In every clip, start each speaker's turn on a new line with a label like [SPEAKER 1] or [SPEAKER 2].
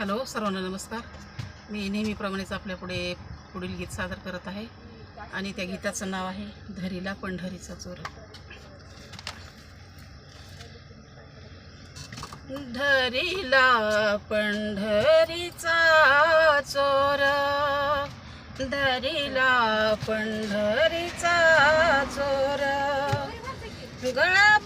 [SPEAKER 1] Hello सर्वांना नमस्कार. मी नेहमीप्रमाणेच आपल्यापुढे पुढील गीत सादर करत आहे आणि त्या गीताचं नाव आहे धरीला पंढरीचा चोर. धरीला पंढरीचा चोर. धरीला पंढरीचा चोर. गळा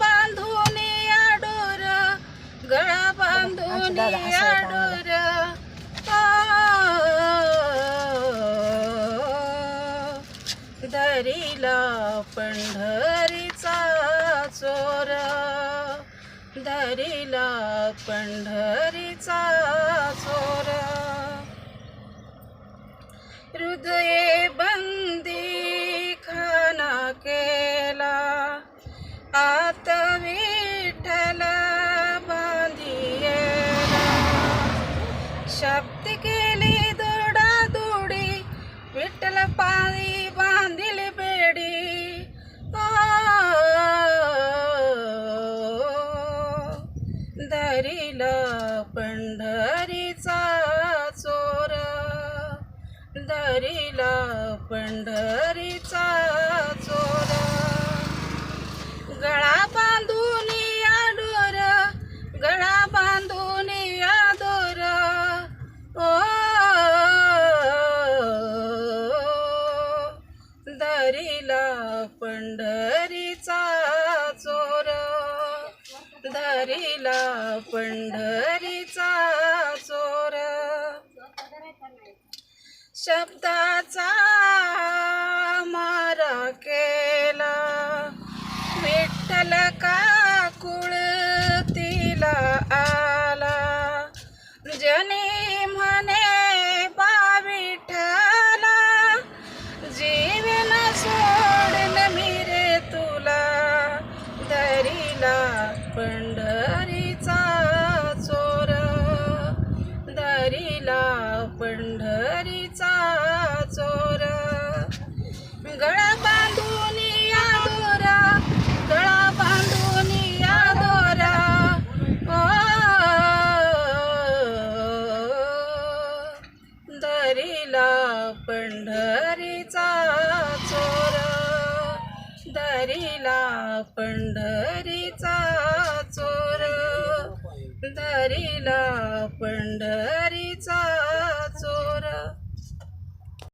[SPEAKER 1] दरीला पंढरीचा चोरा. धरिला पंढरीचा चोरा. हृदये बंदी खाना के दरीला पंढरीचा चोर. दरीला पंढरीचा चोर. गळा बांधून आडोर गळा बांधून आदोर ओ दरीला पंढरीचा वारीला पंढरीचा चोर. शब्दाचा मारा केला पंढरीचा चोर गळा बांधून या दोरा गळा बांधून या दोरा. ओ दरीला पंढरीचा चोर. दरीला पंढरीचा चोर. पंढरीला पंढरीचा चोर.